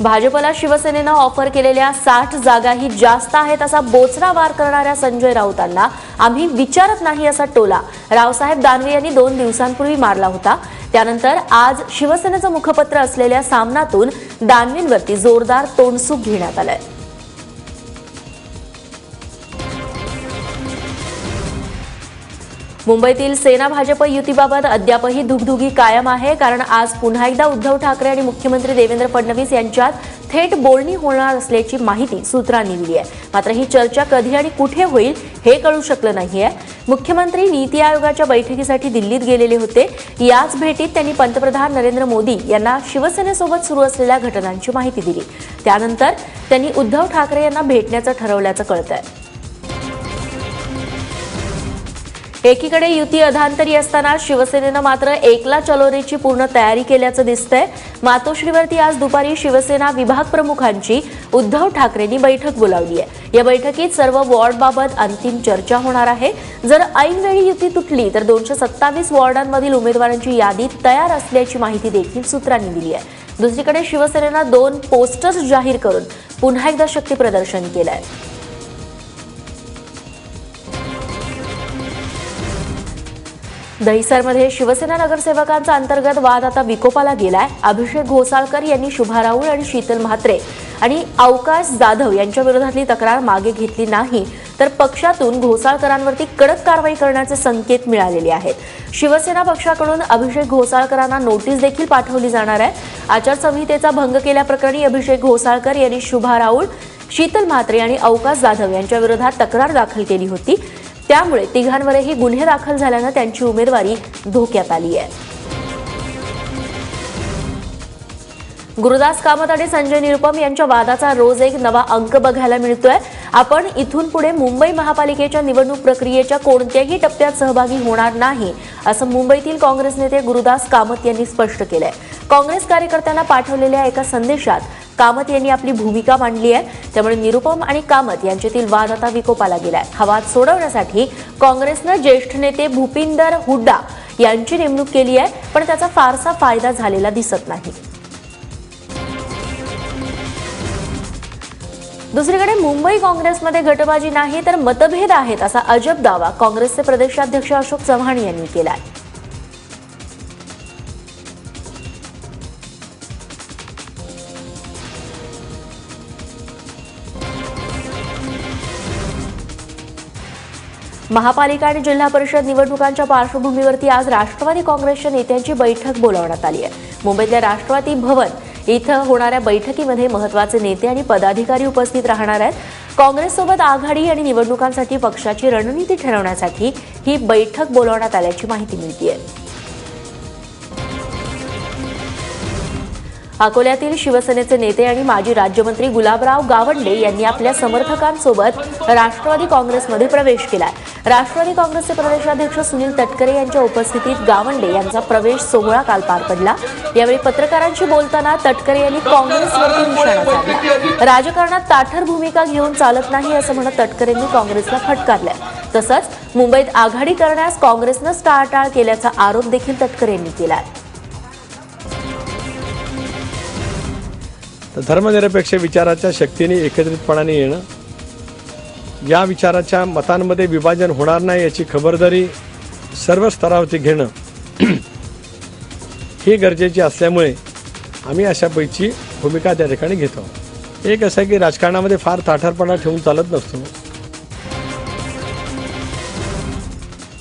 भाजपला शिवसेनेनं ऑफर केलेल्या साठ जागाही जास्त आहेत असा बोचरा वार करणाऱ्या संजय राऊतांना आम्ही विचारत नाही असा टोला. रावसाहेब दानवे यांनी दोन दिवसांपूर्वी मारला होता. त्यानंतर आज शिवसेनेचं मुखपत्र असलेल्या सामनातून दानवेंवरती जोरदार तोंडसूक घेण्यात आलंय. मुंबईतील सेना भाजप युतीबाबत अद्यापही धुगधुगी कायम आहे कारण आज पुन्हा एकदा उद्धव ठाकरे आणि मुख्यमंत्री देवेंद्र फडणवीस यांच्यात थेट बोलणी होणार असल्याची माहिती सूत्रांनी दिली आहे. मात्र ही चर्चा कधी आणि कुठे होईल हे कळू शकलं नाहीये. मुख्यमंत्री नीती आयोगाच्या बैठकीसाठी दिल्लीत गेलेले होते. याच भेटीत त्यांनी पंतप्रधान नरेंद्र मोदी यांना शिवसेनेसोबत सुरू असलेल्या घटनांची माहिती दिली. त्यानंतर त्यांनी उद्धव ठाकरे यांना भेटण्याचं ठरवल्याचं कळतंय. एकीकडे युती अधांतरी असताना शिवसेनेनं मात्र एकला चलोरेची पूर्ण तयारी केल्याचं दिसतंय. मातोश्रीवरती आज दुपारी शिवसेना विभाग प्रमुखांची उद्धव ठाकरेंनी बैठक बोलावली आहे. या बैठकीत सर्व वॉर्डबाबत अंतिम चर्चा होणार आहे. जर ऐनवेळी युती तुटली तर दोनशे सत्तावीस वॉर्डांमधील उमेदवारांची यादी तयार असल्याची माहिती देखील सूत्रांनी दिली आहे. दुसरीकडे शिवसेनेनं दोन पोस्टर्स जाहीर करून पुन्हा एकदा शक्ती प्रदर्शन केलं दहिसरमध्ये शिवसेना नगरसेवकांचा अंतर्गत वाद आता विकोपाला गेलाय. अभिषेक घोसाळकर यांनी शुभा राऊळ आणि शीतल म्हात्रे आणि अवकाश जाधव यांच्या विरोधातली तक्रार मागे घेतली नाही तर पक्षातून घोसाळकरांवरती कडक कारवाई करण्याचे संकेत मिळालेले आहेत. शिवसेना पक्षाकडून अभिषेक घोसाळकरांना नोटीस देखील पाठवली जाणार आहे. आचारसंहितेचा भंग केल्याप्रकरणी अभिषेक घोसाळकर यांनी शुभा राऊळ शीतल म्हात्रे आणि अवकाश जाधव यांच्या विरोधात तक्रार दाखल केली होती. त्यामुळे तिघांवरही गुन्हे दाखल झाल्यानं त्यांची उमेदवारी धोक्यात आली आहे. गुरुदास कामत आणि संजय निरुपम यांच्या वादाचा रोज एक नवा अंक बघायला मिळतोय. आपण इथून पुढे मुंबई महापालिकेच्या निवडणूक प्रक्रियेच्या कोणत्याही टप्प्यात सहभागी होणार नाही असं मुंबईतील काँग्रेस नेते गुरुदास कामत यांनी स्पष्ट केलंय. काँग्रेस कार्यकर्त्यांना पाठवलेल्या एका संदेशात कामत यांनी आपली भूमिका मांडली आहे. त्यामुळे निरुपम आणि कामत यांच्यातील वाद आता विकोपाला गेलाय. हा वाद सोडवण्यासाठी काँग्रेसनं ज्येष्ठ नेते भूपिंदर हुड्डा यांची नेमणूक केली आहे पण त्याचा फारसा फायदा झालेला दिसत नाही. दुसरीकडे मुंबई काँग्रेसमध्ये गटबाजी नाही तर मतभेद आहेत असा अजब दावा काँग्रेसचे प्रदेशाध्यक्ष अशोक चव्हाण यांनी केला आहे महापालिका आणि जिल्हा परिषद निवडणुकांच्या पार्श्वभूमीवरती आज राष्ट्रवादी काँग्रेसच्या नेत्यांची बैठक बोलावण्यात आली आहे. मुंबईतल्या राष्ट्रवादी भवन इथं होणाऱ्या बैठकीमध्ये महत्त्वाचे नेते आणि पदाधिकारी उपस्थित राहणार आहेत. काँग्रेससोबत आघाडी आणि निवडणुकांसाठी पक्षाची रणनीती ठरवण्यासाठी ही बैठक बोलावण्यात आल्याची माहिती मिळतीये. अकोल्यातील शिवसेनेचे नेते आणि माजी राज्यमंत्री गुलाबराव गावंडे यांनी आपल्या समर्थकांसोबत राष्ट्रवादी काँग्रेसमध्ये प्रवेश केला राष्ट्रवादी काँग्रेसचे प्रदेशाध्यक्ष सुनील तटकरे यांच्या उपस्थितीत गावंडे यांचा प्रवेश सोहळा काल पार पडला. यावेळी पत्रकारांशी बोलताना तटकरे यांनी काँग्रेसवरती निशाणा साधला. राजकारणात ताठर भूमिका घेऊन चालत नाही असं म्हणत तटकरेंनी काँग्रेसला फटकारलंय. तसंच मुंबईत आघाडी करण्यास काँग्रेसनं टाळाटाळ केल्याचा आरोप देखील तटकरे यांनी आहे धर्मनिरपेक्ष विचाराच्या शक्तीने एकत्रितपणाने येणं या विचाराच्या मतांमध्ये विभाजन होणार नाही याची खबरदारी सर्व स्तरावरती घेणं ही गरजेची असल्यामुळे आम्ही अशापैकी भूमिका त्या ठिकाणी घेतो. एक असं की राजकारणामध्ये फार ताठरपणा ठेवून चालत नसतो.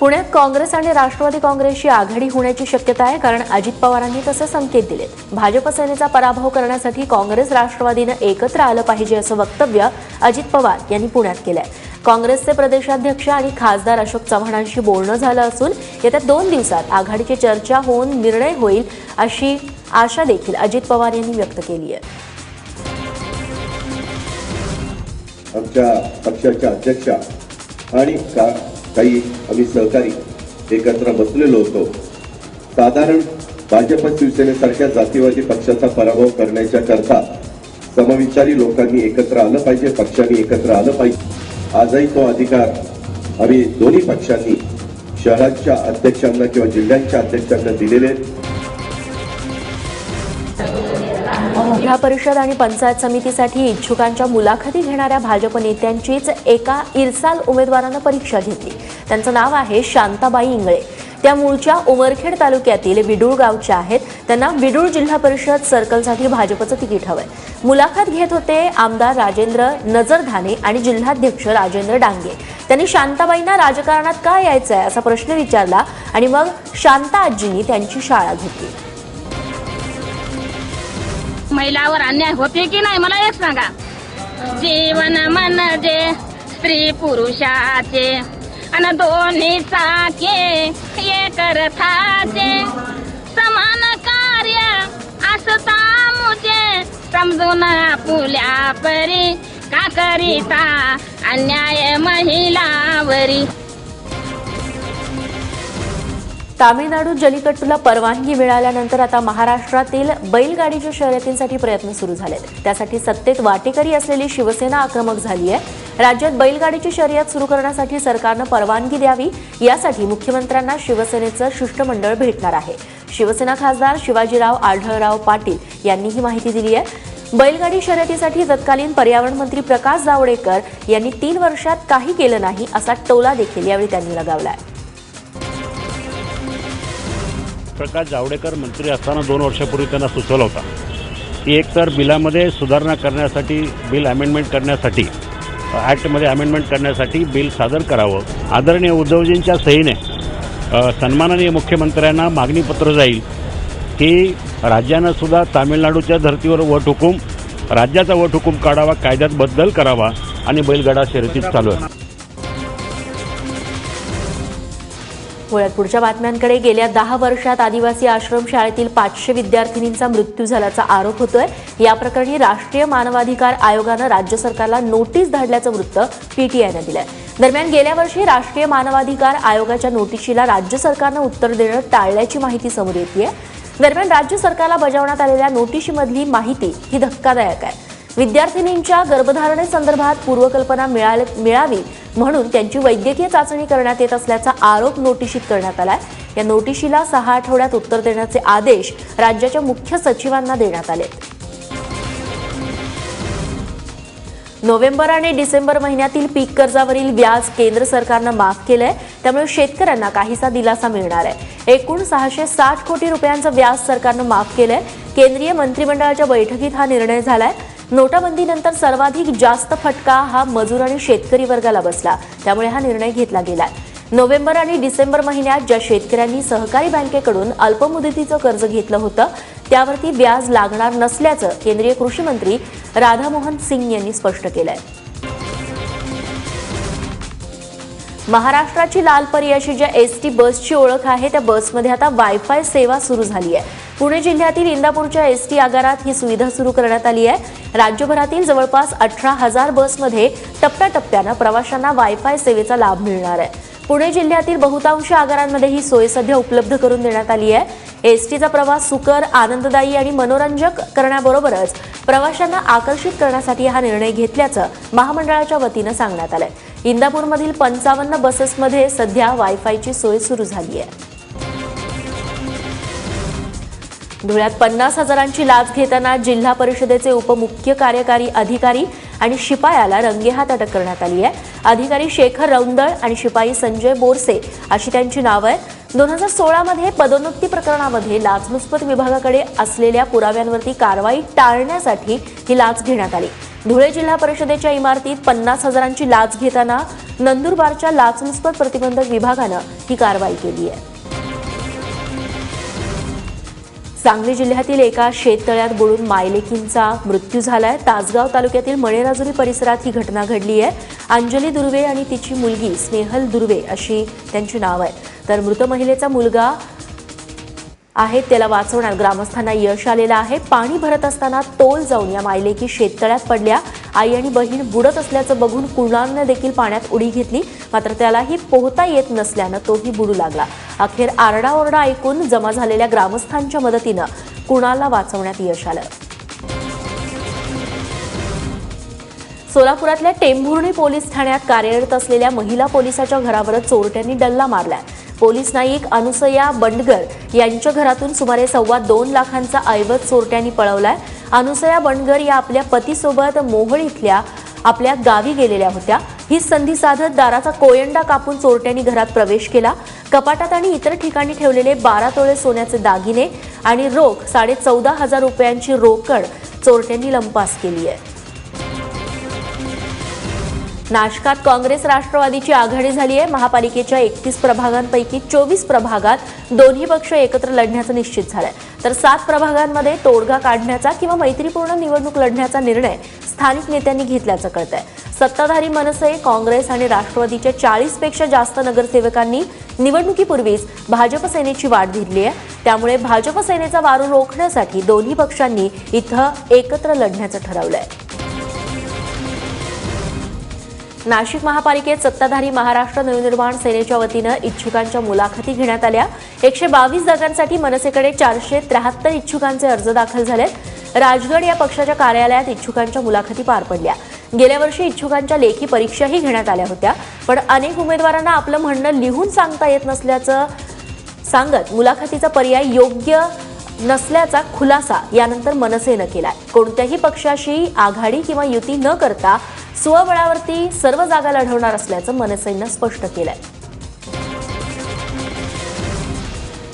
पुण्यात काँग्रेस आणि राष्ट्रवादी काँग्रेसची आघाडी होण्याची शक्यता आहे कारण अजित पवारांनी तसे संकेत दिलेत. भाजप सेनेचा पराभव करण्यासाठी काँग्रेस राष्ट्रवादीनं एकत्र आलं पाहिजे असं वक्तव्य अजित पवार यांनी पुण्यात केलंय. काँग्रेसचे प्रदेशाध्यक्ष आणि खासदार अशोक चव्हाणांशी बोलणं झालं असून येत्या दोन दिवसात आघाडीची चर्चा होऊन निर्णय होईल अशी आशा देखील अजित पवार यांनी व्यक्त केली आहे. आमच्या पक्षाच्या अध्यक्षा आणि काही आम्ही सहकारी एकत्र बसलेलो होतो. साधारण भाजप शिवसेनेसारख्या जातीवादी पक्षाचा पराभव करण्याच्या करता समविचारी लोकांनी एकत्र आलं पाहिजे पक्षांनी एकत्र आलं पाहिजे. आजही तो अधिकार आम्ही दोन्ही पक्षांनी शहरांच्या अध्यक्षांना किंवा जिल्ह्यांच्या अध्यक्षांना दिलेले जिल्हा परिषद आणि पंचायत समितीसाठी इच्छुकांच्या मुलाखती घेणाऱ्या भाजप नेत्यांचीच एका इरसाल उमेदवारानं परीक्षा घेतली. त्यांचं नाव आहे शांताबाई इंगळे. त्या मूळच्या उमरखेड तालुक्यातील विडूळ गावच्या आहेत. त्यांना विडूळ जिल्हा परिषद सर्कलसाठी भाजपचं तिकीट हवंय. मुलाखत घेत होते आमदार राजेंद्र नजरधाने आणि जिल्हाध्यक्ष राजेंद्र डांगे. त्यांनी शांताबाईंना राजकारणात का यायचंय असा प्रश्न विचारला आणि मग शांता आजींनी त्यांची शाळा घेतली. महिलावर अन्याय होते की नाही मला एक सांगा. जीवन म्हणजे स्त्री पुरुषाचे आणि दोन्ही चाके एक रथाचे समान कार्य असता मुझे समजून आपुल्या परी का करिता अन्याय महिलावरी? तामिळनाडू जलिकट्टूला परवानगी मिळाल्यानंतर आता महाराष्ट्रातील बैलगाडीच्या शर्यतींसाठी प्रयत्न सुरू झाले त्यासाठी सत्तेत वाटेकरी असलेली शिवसेना आक्रमक झाली आहे राज्यात बैलगाडीची शर्यत सुरू करण्यासाठी सरकारनं परवानगी द्यावी यासाठी मुख्यमंत्र्यांना शिवसेनेचं शिष्टमंडळ भेटणार आहे. शिवसेना खासदार शिवाजीराव आढळराव पाटील यांनी ही माहिती दिली आहे. बैलगाडी शर्यतीसाठी तत्कालीन पर्यावरण मंत्री प्रकाश जावडेकर यांनी तीन वर्षात काही केलं नाही असा टोला देखील यावेळी त्यांनी लगावला आहे प्रकाश जावडेकर मंत्री असताना दोन वर्षापूर्वी त्यांना सुचवला होता की एकतर बिलामध्ये सुधारणा करण्यासाठी बिल अमेंडमेंट करण्यासाठी ॲक्टमध्ये अमेंडमेंट करण्यासाठी बिल सादर करावं. आदरणीय उद्धवजींच्या सहीने सन्माननीय मुख्यमंत्र्यांना मागणीपत्र जाईल की राज्यानं सुद्धा तामिळनाडूच्या धर्तीवर वट हुकूम राज्याचा वट हुकूम काढावा कायद्यात बदल करावा आणि बैलगाडा शर्यतीत चालू आहे पुण्यात पुढच्या बातम्यांकडे गेल्या दहा वर्षात आदिवासी आश्रमशाळेतील पाचशे विद्यार्थिनींचा मृत्यू झाल्याचा आरोप होतोय. या प्रकरणी राष्ट्रीय मानवाधिकार आयोगानं राज्य सरकारला नोटीस धाडल्याचं वृत्त पीटीआयनं दिलंय. दरम्यान गेल्या वर्षी राष्ट्रीय मानवाधिकार आयोगाच्या नोटिशीला राज्य सरकारनं उत्तर देणं टाळल्याची माहिती समोर येते दरम्यान राज्य सरकारला बजावण्यात आलेल्या नोटिशीमधली माहिती ही धक्कादायक आहे. विद्यार्थिनींच्या गर्भधारणेसंदर्भात पूर्वकल्पना मिळाले मिळावी म्हणून त्यांची वैद्यकीय चाचणी करण्यात येत असल्याचा आरोप नोटिशीत करण्यात आलाय. या नोटिशीला सहा आठवड्यात उत्तर देण्याचे आदेश राज्याच्या मुख्य सचिवांना देण्यात आले नोव्हेंबर आणि डिसेंबर महिन्यातील पीक कर्जावरील व्याज केंद्र सरकारनं माफ केलंय. त्यामुळे शेतकऱ्यांना काहीसा दिलासा मिळणार आहे. एकूण सहाशे साठ कोटी रुपयांचं व्याज सरकारनं माफ केलंय. केंद्रीय मंत्रिमंडळाच्या बैठकीत हा निर्णय झालाय. नोटाबंदीनंतर सर्वाधिक जास्त फटका हा मजूर आणि शेतकरी वर्गाला बसला. त्यामुळे हा निर्णय घेतला गेला नोव्हेंबर आणि डिसेंबर महिन्यात ज्या शेतकऱ्यांनी सहकारी बँकेकडून अल्पमुदतीचं कर्ज घेतलं होतं त्यावरती व्याज लागणार नसल्याचं केंद्रीय कृषी मंत्री राधामोहन सिंग यांनी स्पष्ट केलं आहे महाराष्ट्राची लाल परी अशी ज्या एस टी बसची ओळख आहे त्या बसमध्ये आता वायफाय सेवा सुरू झाली आहे. पुणे जिल्ह्यातील इंदापूरच्या एस टी आगारात ही सुविधा सुरू करण्यात आली आहे. राज्यभरातील जवळपास अठरा हजार बसमध्ये टप्प्याटप्प्यानं प्रवाशांना वायफाय सेवेचा लाभ मिळणार आहे. पुणे जिल्ह्यातील बहुतांश आगारांमध्ये ही सोय सध्या उपलब्ध करून देण्यात आली आहे. एस टीचा प्रवास सुकर आनंददायी आणि मनोरंजक करण्याबरोबरच प्रवाशांना आकर्षित करण्यासाठी हा निर्णय घेतल्याचं महामंडळाच्या वतीनं सांगण्यात आलंय. इंदापूरमधील पंचावन्न बसेसमध्ये सध्या वायफायची सोय सुरू झाली आहे धुळ्यात पन्नास हजारांची लाच घेताना जिल्हा परिषदेचे उपमुख्य कार्यकारी अधिकारी आणि शिपायाला रंगेहात अटक करण्यात आली आहे. अधिकारी शेखर रौंदळ आणि शिपाई संजय बोरसे अशी त्यांची नावं आहेत. दोन हजार सोळामध्ये पदोन्नती प्रकरणामध्ये लाचलुचपत विभागाकडे असलेल्या पुराव्यांवरती कारवाई टाळण्यासाठी ही लाच घेण्यात आली. धुळे जिल्हा परिषदेच्या इमारतीत पन्नास हजारांची लाच घेताना नंदुरबारच्या लाचलुचपत प्रतिबंधक विभागानं ही कारवाई केली आहे. सांगली जिल्ह्यातील एका शेततळ्यात बुडून मायलेकींचा मृत्यू झालाय. तासगाव तालुक्यातील मणेराजुरी परिसरात ही घटना घडली आहे. अंजली दुर्वे आणि तिची मुलगी स्नेहल दुर्वे अशी त्यांची नाव आहे. तर मृत महिलेचा मुलगा आहे त्याला वाचवण्यात ग्रामस्थांना यश आलेलं आहे. पाणी भरत असताना तोल जाऊन या मायलेकी शेततळ्यात पडल्या. आई आणि बहीण बुडत असल्याचं बघून कुणालनं देखील पाण्यात उडी घेतली. मात्र त्यालाही पोहता येत नसल्यानं तोही बुडू लागला. अखेर आरडाओरडा ऐकून जमा झालेल्या ग्रामस्थांच्या मदतीनं कुणाला वाचवण्यात यश आलं. सोलापुरातल्या टेंभुर्णी पोलीस ठाण्यात कार्यरत असलेल्या महिला पोलिसाच्या घरावर चोरट्यांनी डल्ला मारलाय. पोलीस नाईक अनुसया बंडगर यांच्या घरातून सुमारे सव्वा दोन लाखांचा ऐवज चोरट्यांनी पळवलाय. अनुसया बनगर या आपल्या पतीसोबत मोहोळ इथल्या आपल्या गावी गेलेल्या होत्या. ही संधी साधत दाराचा कोयंडा कापून चोरट्यांनी घरात प्रवेश केला. कपाटात आणि इतर ठिकाणी ठेवलेले बारा तोळे सोन्याचे दागिने आणि रोख साडे चौदा हजार रुपयांची रोकड चोरट्यांनी लंपास केली आहे. नाशकात काँग्रेस राष्ट्रवादीची आघाडी झाली आहे महापालिकेच्या एकतीस प्रभागांपैकी चोवीस प्रभागात दोन्ही पक्ष एकत्र लढण्याचं निश्चित झालंय. तर सात प्रभागांमध्ये तोडगा काढण्याचा किंवा मैत्रीपूर्ण निवडणूक लढण्याचा निर्णय स्थानिक नेत्यांनी घेतल्याचं कळतंय. सत्ताधारी मनसे काँग्रेस आणि राष्ट्रवादीच्या चाळीसपेक्षा जास्त नगरसेवकांनी निवडणुकीपूर्वीच भाजप सेनेची वाट धरली आहे. त्यामुळे भाजप सेनेचा वारू रोखण्यासाठी दोन्ही पक्षांनी इथं एकत्र लढण्याचं ठरवलं आहे नाशिक महापालिकेत सत्ताधारी महाराष्ट्र नवनिर्माण सेनेच्या वतीनं इच्छुकांच्या मुलाखती घेण्यात आल्या. एकशे बावीस जागांसाठी मनसेकडे चारशे त्र्याहत्तर इच्छुकांचे अर्ज दाखल झालेत. राजगड या पक्षाच्या कार्यालयात इच्छुकांच्या मुलाखती पार पडल्या. गेल्या वर्षी इच्छुकांच्या लेखी परीक्षाही घेण्यात आल्या होत्या. पण अनेक उमेदवारांना आपलं म्हणणं लिहून सांगता येत नसल्याचं सांगत मुलाखतीचा पर्याय योग्य नसल्याचा खुलासा यानंतर मनसेनं केलाय. कोणत्याही पक्षाशी आघाडी किंवा युती न करता स्वबळावरती सर्व जागा लढवणार असल्याचं मनसेनं स्पष्ट केलंय.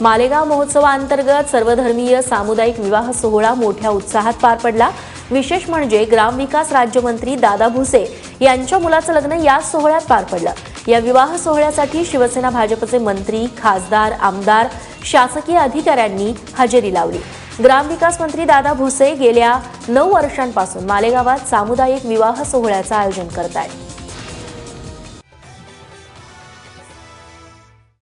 मालेगाव महोत्सवाअंतर्गत सर्वधर्मीय सामुदायिक विवाह सोहळा मोठ्या उत्साहात पार पडला. विशेष म्हणजे ग्रामविकास राज्यमंत्री दादा भुसे यांच्या मुलाचं लग्न याच सोहळ्यात पार पडलं. या विवाह सोहळ्यासाठी शिवसेना भाजपचे मंत्री खासदार आमदार शासकीय अधिकाऱ्यांनी हजेरी लावली. ग्रामविकास मंत्री दादा भुसे गेल्या नऊ वर्षांपासून मालेगावात सामुदायिक विवाह सोहळ्याचं आयोजन करत आहेत